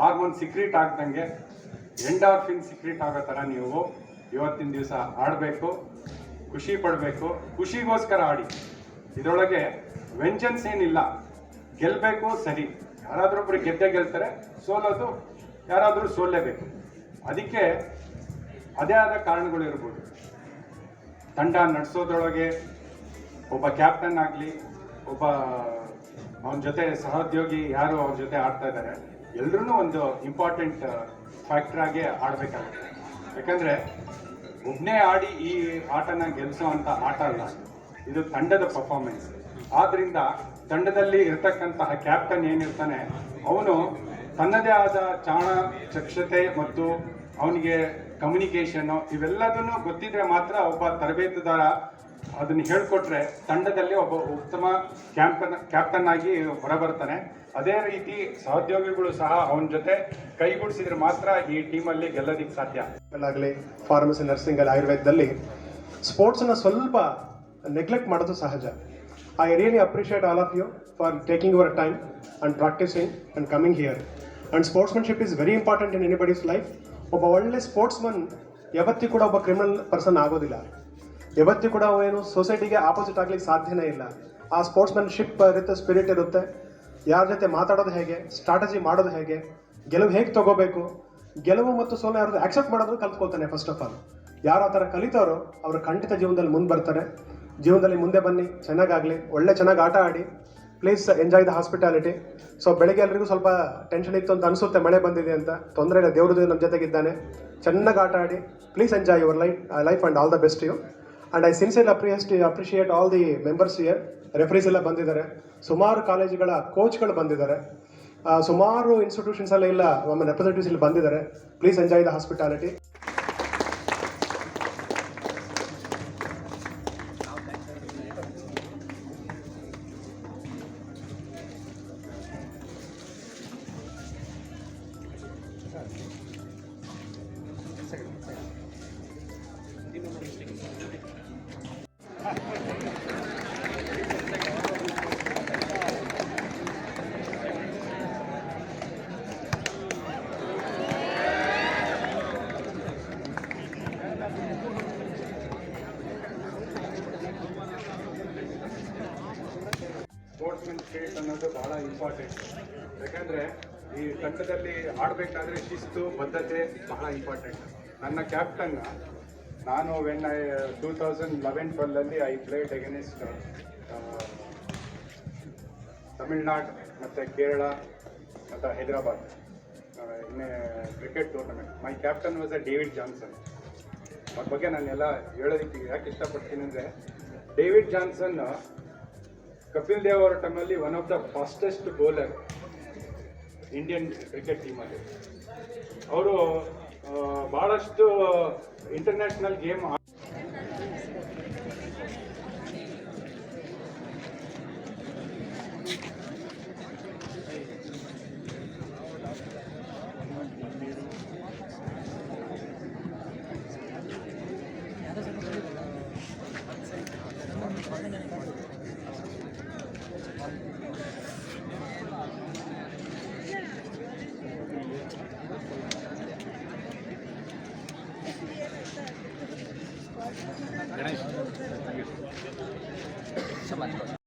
Hormone secrete ಆಗ್ದಂಗೆ endorphin secrete ಆಗೋ ಥರ ನೀವು ಇವತ್ತಿನ ದಿವಸ ಆಡಬೇಕು, ಖುಷಿ ಪಡಬೇಕು, ಖುಷಿಗೋಸ್ಕರ ಆಡಿ. ಇದರೊಳಗೆ ವೆಂಜನ್ಸ್ ಏನಿಲ್ಲ ಗೆಲ್ಲಬೇಕು ಸರಿ. ಯಾರಾದರೂ ಒಬ್ಬರು ಗೆದ್ದೆ ಗೆಲ್ತಾರೆ, ಸೋಲೋದು ಯಾರಾದರೂ ಸೋಲೇಬೇಕು ಅದಕ್ಕೆ ಅದೇ ಆದ ಕಾರಣಗಳು ಇರ್ಬೋದು. ತಂಡ ನಡೆಸೋದ್ರೊಳಗೆ ಒಬ್ಬ ಕ್ಯಾಪ್ಟನ್ ಆಗಲಿ, ಒಬ್ಬ ಅವನ ಜೊತೆ ಸಹೋದ್ಯೋಗಿ ಯಾರು ಅವ್ರ ಜೊತೆ ಆಡ್ತಾ ಇದ್ದಾರೆ ಎಲ್ಲರೂ ಒಂದು ಇಂಪಾರ್ಟೆಂಟ್ ಫ್ಯಾಕ್ಟರ್ ಆಗಿ ಆಡಬೇಕಾಗುತ್ತೆ. ಯಾಕಂದ್ರೆ ಒಬ್ಬನೇ ಆಡಿ ಈ ಆಟನ ಗೆಲ್ಲಿಸೋ ಅಂತ ಆಟ ಅಲ್ಲ, ಇದು ತಂಡದ ಪರ್ಫಾರ್ಮೆನ್ಸ್ ಆದ್ರಿಂದ ತಂಡದಲ್ಲಿ ಇರ್ತಕ್ಕಂತಹ ಕ್ಯಾಪ್ಟನ್ ಏನಿರ್ತಾನೆ, ಅವನು ತನ್ನದೇ ಆದ ಚಾಣ ಚಕ್ಷತೆ ಮತ್ತು ಅವನಿಗೆ ಕಮ್ಯುನಿಕೇಷನ್ ಇವೆಲ್ಲದನ್ನು ಗೊತ್ತಿದ್ರೆ ಮಾತ್ರ ಒಬ್ಬ ತರಬೇತುದಾರ ಅದನ್ನ ಹೇಳಿಕೊಟ್ರೆ ತಂಡದಲ್ಲಿ ಒಬ್ಬ ಉತ್ತಮ ಕ್ಯಾಂಪನ್ ಕ್ಯಾಪ್ಟನ್ ಆಗಿ ಹೊರಬರ್ತಾನೆ. ಅದೇ ರೀತಿ ಸಹೋದ್ಯೋಗಿಗಳು ಸಹ ಅವನ ಜೊತೆ ಕೈಗೂಡಿಸಿದ್ರೆ ಮಾತ್ರ ಈ ಟೀಮಲ್ಲಿ ಗೆಲ್ಲೋದಿಕ್ಕೆ ಸಾಧ್ಯ. ಆಗಲಿ ಫಾರ್ಮಸಿ ನರ್ಸಿಂಗ್ ಅಲ್ಲಿ, ಆಯುರ್ವೇದದಲ್ಲಿ ಸ್ಪೋರ್ಟ್ಸನ್ನು ಸ್ವಲ್ಪ ನೆಗ್ಲೆಕ್ಟ್ ಮಾಡೋದು ಸಹಜ. I really appreciate all of you for taking your time and practicing and coming here and sportsmanship is very important in anybody's life ಒಬ್ಬ ಒಳ್ಳೆ ಸ್ಪೋರ್ಟ್ಸ್ಮನ್ ಯಾವತ್ತಿ ಕೂಡ ಒಬ್ಬ ಕ್ರಿಮಿನಲ್ ಪರ್ಸನ್ ಆಗೋದಿಲ್ಲ. ಯಾವತ್ತೂ ಕೂಡ ಏನು ಸೊಸೈಟಿಗೆ ಆಪೋಸಿಟ್ ಆಗ್ಲಿಕ್ಕೆ ಸಾಧ್ಯನೇ ಇಲ್ಲ. ಆ ಸ್ಪೋರ್ಟ್ಸ್ಮನ್ಶಿಪ್ ಇರುತ್ತೆ ಸ್ಪಿರಿಟ್ ಇರುತ್ತೆ. ಯಾರ ಜೊತೆ ಮಾತಾಡೋದು ಹೇಗೆ ಸ್ಟ್ರಾಟಜಿ ಮಾಡೋದು ಹೇಗೆ, ಗೆಲುವು ಹೇಗೆ ತಗೋಬೇಕು, ಗೆಲುವು ಮತ್ತು ಸೋಲು ಯಾರು ಆಕ್ಸೆಪ್ಟ್ ಮಾಡೋದು ಕಲ್ತ್ಕೊಳ್ತಾನೆ ಫಸ್ಟ್ ಆಫ್ ಆಲ್ ಯಾರು ಆ ಥರ ಕಲಿತಾರೋ ಅವರು ಖಂಡಿತ ಜೀವನದಲ್ಲಿ ಮುಂದೆ ಬರ್ತಾರೆ. ಜೀವನದಲ್ಲಿ ಮುಂದೆ ಬನ್ನಿ, ಚೆನ್ನಾಗಾಗಲಿ, ಒಳ್ಳೆ ಚೆನ್ನಾಗಿ ಆಟ ಆಡಿ please enjoy the hospitality so ಬೆಳಗ್ಗೆ ಎಲ್ರಿಗೂ ಸ್ವಲ್ಪ ಟೆನ್ಷನ್ ಇತ್ತು ಅಂತ ಅನಿಸುತ್ತೆ, ಮಳೆ ಬಂದಿದೆ ಅಂತ. ತೊಂದರೆ ಇಲ್ಲ, ದೇವ್ರದ್ದು ನಮ್ಮ ಜೊತೆಗಿದ್ದಾನೆ. ಚೆನ್ನಾಗಿ ಆಟ ಆಡಿ please enjoy your life life and all the best you and I sincere appreciate appreciate all the members here referees ಎಲ್ಲ ಬಂದಿದ್ದಾರೆ. ಸುಮಾರು ಕಾಲೇಜುಗಳ ಕೋಚ್ಗಳು ಬಂದಿದ್ದಾರೆ. ಸುಮಾರು ಇನ್ಸ್ಟಿಟ್ಯೂಷನ್ಸ್ ಎಲ್ಲ ಇಲ್ಲ ನಮ್ಮ ರೆಪ್ರೆಸೆಂಟೇಟಿವ್ಸ್ ಇಲ್ಲಿ ಬಂದಿದ್ದಾರೆ. Please enjoy the hospitality sportsman state ಅನ್ನೋದು ಬಹಳ ಇಂಪಾರ್ಟೆಂಟ್ ಯಾಕಂದ್ರೆ ಈ ತಂಡದಲ್ಲಿ ಆಡಬೇಕಾದ್ರೆ ಶಿಸ್ತು, ಬದ್ಧತೆ ಬಹಳ ಇಂಪಾರ್ಟೆಂಟ್ ನನ್ನ ಕ್ಯಾಪ್ಟನ್ ನಾನು when I two thousand eleven ಟ್ವೆಲ್ಲಲ್ಲಿ I played against Tamil Nadu ಮತ್ತು ಕೇರಳ ಮತ್ತು ಹೈದರಾಬಾದ್ ಇನ್ನೇ cricket tournament my captain was uh David Johnson ಅವ್ರ ಬಗ್ಗೆ ನಾನೆಲ್ಲ ಹೇಳೋದಕ್ಕೆ ಯಾಕೆ ಇಷ್ಟಪಡ್ತೀನಿ ಅಂದರೆ ಡೇವಿಡ್ ಜಾನ್ಸನ್ ಕಪಿಲ್ ದೇವ್ ಅವರ ಟೈಮಲ್ಲಿ one of the fastest bowler Indian cricket ಟೀಮಲ್ಲಿ ಅವರು ಭಾಳಷ್ಟು ಇಂಟರ್ನ್ಯಾಷನಲ್ ಗೇಮ್ गणेश। समाज